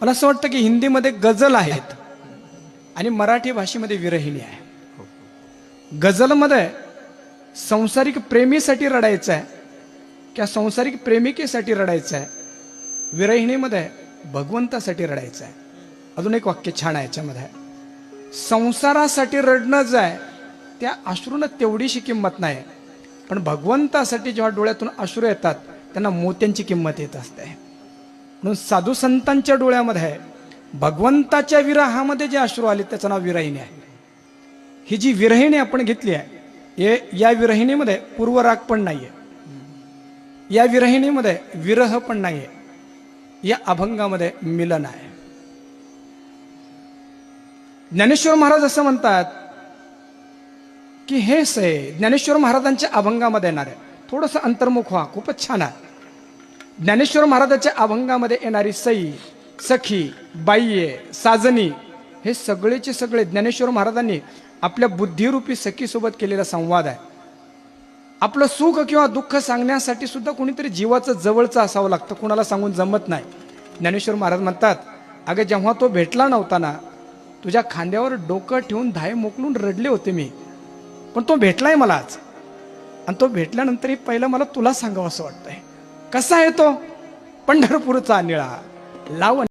मला असं वाटतं की हिंदीमध्ये गझल आहेत आणि मराठी भाषेमध्ये विरहिणी आहे. गझलमध्ये संसारिक प्रेमीसाठी रडायचं आहे किंवा संसारिक प्रेमिकेसाठी रडायचं आहे विरहिणीमध्ये भगवंतासाठी रडायचं आहे अजून एक वाक्य छान आहे याच्यामध्ये. संसारासाठी रडणं जे आहे त्या अश्रूनं तेवढीशी किंमत नाही. पण भगवंतासाठी जेव्हा डोळ्यातून अश्रू येतात त्यांना मोत्यांची किंमत येत असते. म्हणून साधू संतांच्या डोळ्यामध्ये भगवंताच्या विरहामध्ये जे अश्रू आले त्याचं नाव विरहिणी आहे. ही जी विरहिणी आपण घेतली आहे हे या विरहिणीमध्ये पूर्वराग पण नाहीये. या विरहिणीमध्ये विरह पण नाहीये. या अभंगामध्ये मिलन आहे. ज्ञानेश्वर महाराज असं म्हणतात की हे से ज्ञानेश्वर महाराजांच्या अभंगामध्ये येणार आहे. थोडंसं अंतर्मुख व्हा खूपच छान आहे. ज्ञानेश्वर महाराजांच्या अभंगामध्ये येणारी सई सखी बाह्ये साजनी हे सगळेचे सगळे ज्ञानेश्वर महाराजांनी आपल्या बुद्धिरूपी सखीसोबत केलेला संवाद आहे. आपलं सुख किंवा दुःख सांगण्यासाठी सुद्धा कोणीतरी जीवाचं जवळचं असावं लागतं कोणाला सांगून जमत नाही. ज्ञानेश्वर महाराज म्हणतात अगं जेव्हा तो भेटला नव्हता ना तुझ्या खांद्यावर डोकं ठेवून धाय मोकलून रडले होते मी. पण तो भेटलाय मला आज आणि तो भेटल्यानंतरही पहिलं मला तुला सांगावं असं वाटतंय. कसा येतो पंढरपूरचा निळा. लाव